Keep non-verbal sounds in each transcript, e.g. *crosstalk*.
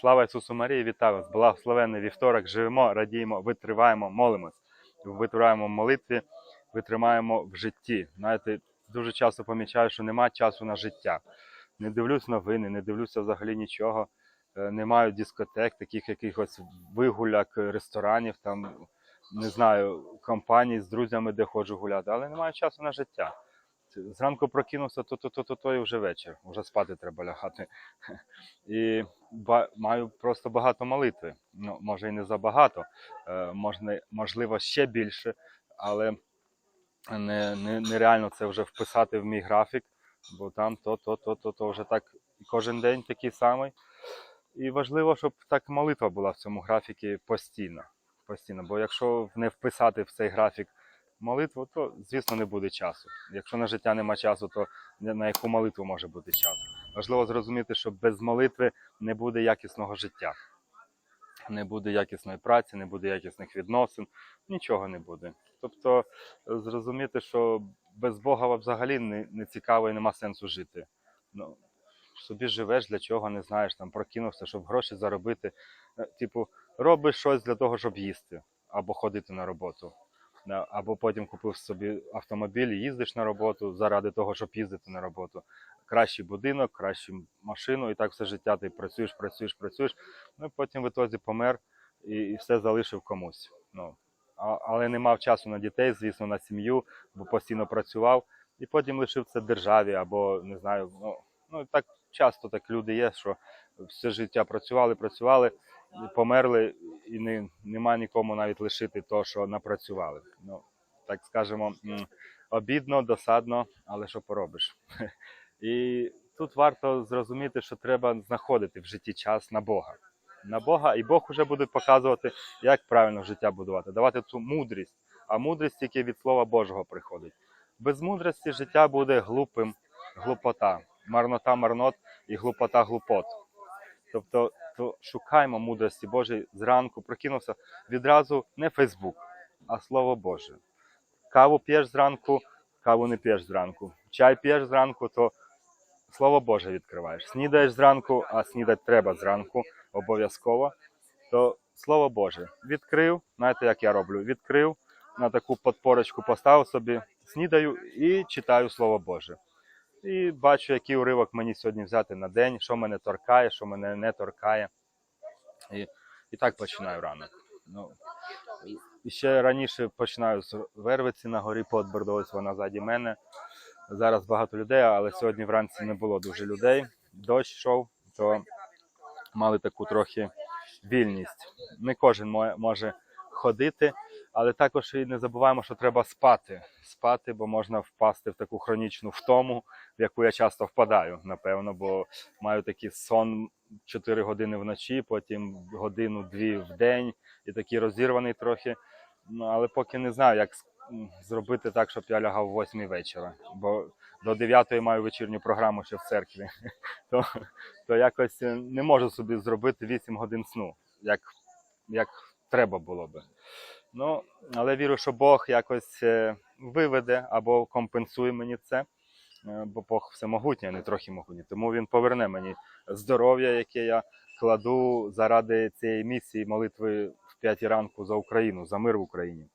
Слава Ісусу Марії, вітаю вас! Благословенний вівторок. Живемо, радіємо, витриваємо, молимось. Витриваємо в молитві, витримаємо в житті. Знаєте, дуже часто помічаю, що немає часу на життя. Не дивлюсь новини, не дивлюся взагалі нічого. Е, Не маю дискотек, таких якихось вигуляк, ресторанів, там не знаю, компаній з друзями, де ходжу гуляти, але немає часу на життя. Зранку прокинувся, то, то, то, то, то і вже вечір, вже спати треба лягати. І маю просто багато молитви. Ну, може і не забагато, е, можливо, ще більше, але не, не, нереально це вже вписати в мій графік, бо там то, то, то, то, то вже так кожен день такий самий. І важливо, щоб так молитва була в цьому графікі постійно. постійно. Бо якщо не вписати в цей графік молитву, то, звісно, не буде часу. Якщо на життя нема часу, то на яку молитву може бути час? Важливо зрозуміти, що без молитви не буде якісного життя, не буде якісної праці, не буде якісних відносин, нічого не буде. Тобто е, зрозуміти, що без Бога взагалі не, не цікаво і нема сенсу жити. Ну, собі живеш, для чого не знаєш, там прокинувся, щоб гроші заробити. Е, Типу, робиш щось для того, щоб їсти або ходити на роботу. Або потім купив собі автомобіль і їздиш на роботу заради того, щоб їздити на роботу. Кращий будинок, кращу машину, і так все життя ти працюєш, працюєш, працюєш. Ну потім в ітозі помер і, і все залишив комусь. Ну, а, але не мав часу на дітей, звісно, на сім'ю, бо постійно працював, і потім лишив це державі, або не знаю. Ну, ну так часто так люди є, що все життя працювали, працювали, померли, і не, нема нікому навіть лишити то, що напрацювали. Ну, так скажемо, обідно, досадно, але що поробиш. *laughs* І тут варто зрозуміти, що треба знаходити в житті час на Бога. На Бога, і Бог вже буде показувати, як правильно життя будувати, давати ту мудрість. А мудрість тільки від Слова Божого приходить. Без мудрості життя буде глупим, глупота, марнота марнот і глупота глупот. Тобто, то шукаймо мудрості Божої зранку, прокинувся відразу не Фейсбук, а Слово Боже. Каву п'єш зранку, каву не п'єш зранку. Чай п'єш зранку, то Слово Боже відкриваєш. Снідаєш зранку, а снідати треба зранку обов'язково. То Слово Боже відкрив, знаєте, як я роблю? Відкрив, на таку подпорочку поставив собі, снідаю і читаю Слово Боже. І бачу, який уривок мені сьогодні взяти на день, що мене торкає, що мене не торкає. І, і так починаю ранок. Ну, і ще раніше починаю з Вервиці на горі Подбордо, ось вона ззаді мене. Зараз багато людей, але сьогодні вранці не було дуже людей. Дощ йшов, то мали таку трохи вільність. Не кожен може ходити, але також і не забуваємо, що треба спати. Спати, бо можна впасти в таку хронічну втому, в яку я часто впадаю, напевно, бо маю такий сон 4 години вночі, потім годину-дві в день, і такий розірваний трохи. Ну, але поки не знаю, як зробити так, щоб я лягав о 8 вечора. Бо до 9 маю вечірню програму ще в церкві. *laughs* То, то якось е, не можу собі зробити 8 годин сну, як, як треба було би. Ну, але вірю, що Бог якось е, виведе або компенсує мені це. е, Бо Бог всемогутній, а не трохи могутній. Тому він поверне мені здоров'я, яке я кладу заради цієї місії молитви в 5 ранку за Україну, за мир в Україні.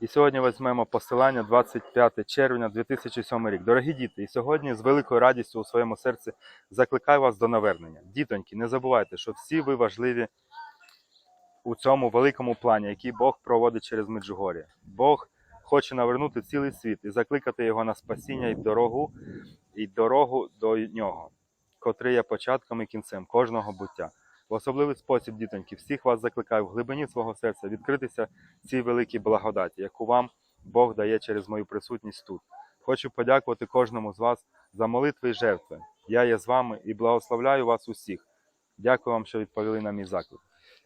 І сьогодні візьмемо посилання 25 червня 2007 рік. Дорогі діти, і сьогодні з великою радістю у своєму серці закликаю вас до навернення. Дітоньки, не забувайте, що всі ви важливі у цьому великому плані, який Бог проводить через Меджугор'я. Бог хоче навернути цілий світ і закликати його на спасіння і дорогу, і дорогу до нього, котрий є початком і кінцем кожного буття. В особливий спосіб, дітоньки, всіх вас закликаю в глибині свого серця відкритися цій великій благодаті, яку вам Бог дає через мою присутність тут. Хочу подякувати кожному з вас за молитви і жертви. Я є з вами і благословляю вас усіх. Дякую вам, що відповіли на мій заклик.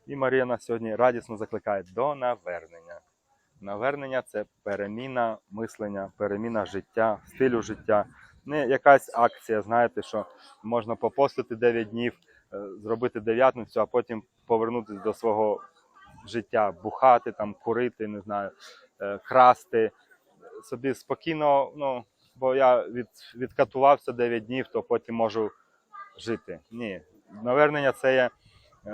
І Марія сьогодні радісно закликає до навернення. Навернення це переміна мислення, переміна життя, стилю життя. Не якась акція, знаєте, що можна попостити 9 днів, е, зробити дев'ятницю, а потім повернутися до свого життя, бухати, там, курити, не знаю, е, красти. Собі спокійно, ну, бо я від, відкатувався 9 днів, то потім можу жити. Ні. Навернення це є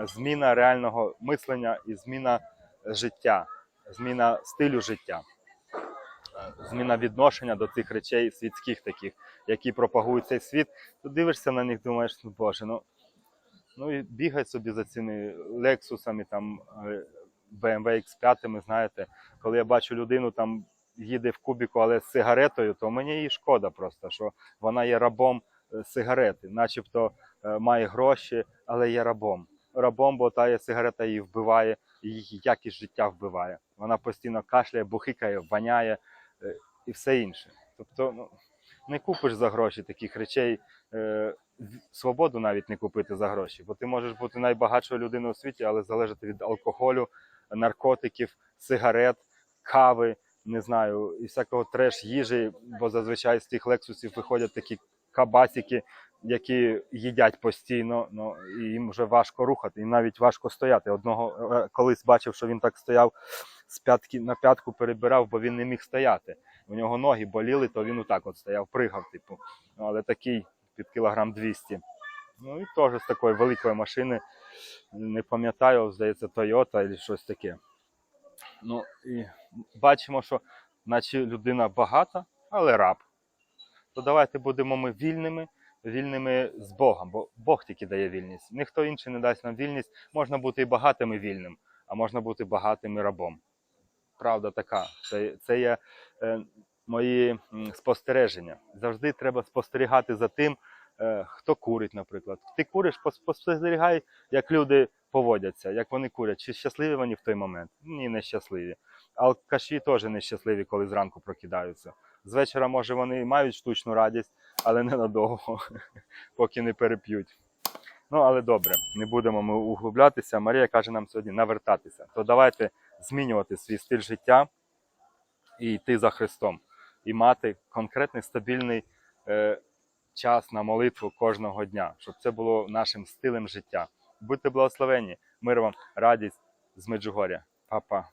зміна реального мислення і зміна життя, зміна стилю життя, е, зміна відношення до тих речей світських таких, які пропагують цей світ. Ти дивишся на них, думаєш, ну боже, ну, ну і бігай собі за цими лексусами, там е, BMW X5, знаєте, коли я бачу людину там їде в кубіку, але з сигаретою, то мені її шкода просто, що вона є рабом е, сигарети, начебто е, має гроші, але є рабом. Рабом, бо та є сигарета її вбиває, її якість життя вбиває. Вона постійно кашляє, бухикає, воняє е, і все інше. Тобто, ну, не купиш за гроші таких речей. е, Свободу навіть не купити за гроші, бо ти можеш бути найбагатшою людиною у світі, але залежати від алкоголю, наркотиків, сигарет, кави, не знаю, і всякого треш їжі, бо зазвичай з тих лексусів виходять такі кабасики, які їдять постійно, ну і їм вже важко рухати, їм навіть важко стояти. Одного е, колись бачив, що він так стояв з п'ятки на п'ятку перебирав, бо він не міг стояти. У нього ноги боліли, то він отак от стояв, пригав, типу. Ну, але такий під кілограм 200. Ну і теж з такої великої машини, не пам'ятаю, здається, Toyota або щось таке. Ну і бачимо, що наче людина багата, але раб. То давайте будемо ми вільними, вільними з Богом, бо Бог тільки дає вільність. Ніхто інший не дасть нам вільність. Можна бути і багатим і вільним, а можна бути багатим і рабом. Правда така. Це, це є е, мої спостереження. Завжди треба спостерігати за тим, е, хто курить, наприклад. Ти куриш, пос- спостерігай, як люди поводяться, як вони курять. Чи щасливі вони в той момент? Ні, не щасливі. Алкаші теж не щасливі, коли зранку прокидаються. З вечора, може, вони мають штучну радість, але ненадовго, *laughs* поки не переп'ють. Ну, але добре, не будемо ми углублятися. Марія каже нам сьогодні навертатися. То давайте змінювати свій стиль життя і йти за Христом, і мати конкретний стабільний е, час на молитву кожного дня, щоб це було нашим стилем життя. Будьте благословені, мир вам, радість з Меджугоря. Па-па.